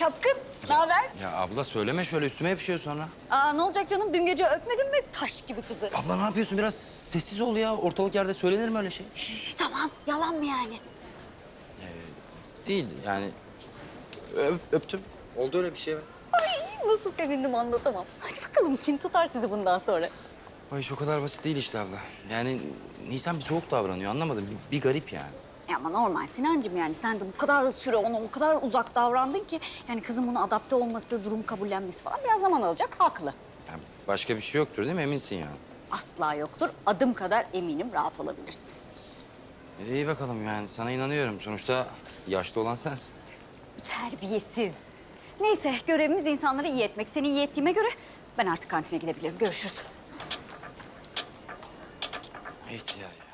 Çapkın, ne haber? Ya abla söyleme şöyle üstüme yapışıyor sonra. Aa, ne olacak canım? Dün gece öpmedin mi taş gibi kızı? Abla ne yapıyorsun? Biraz sessiz ol ya. Ortalık yerde söylenir mi öyle şey? Üf, tamam, yalan mı yani? Değil yani. Öp, öptüm. Oldu öyle bir şey evet. Ay, nasıl sevindim anlatamam. Hadi bakalım kim tutar sizi bundan sonra? Ay iş o kadar basit değil işte abla. Yani Nisan bir soğuk davranıyor anlamadım. Bir, bir garip yani. Ya ama normal Sinancığım yani sen de bu kadar süre ona o kadar uzak davrandın ki... ...yani kızın buna adapte olması, durum kabullenmesi falan biraz zaman alacak. Haklı. Yani başka bir şey yoktur değil mi? Eminsin yani. Asla yoktur. Adım kadar eminim rahat olabilirsin. E, iyi bakalım yani sana inanıyorum. Sonuçta yaşlı olan sensin. Terbiyesiz. Neyse görevimiz insanları iyi etmek. Seni iyi ettiğime göre ben artık kantine gidebilirim. Görüşürüz. İhtiyar ya.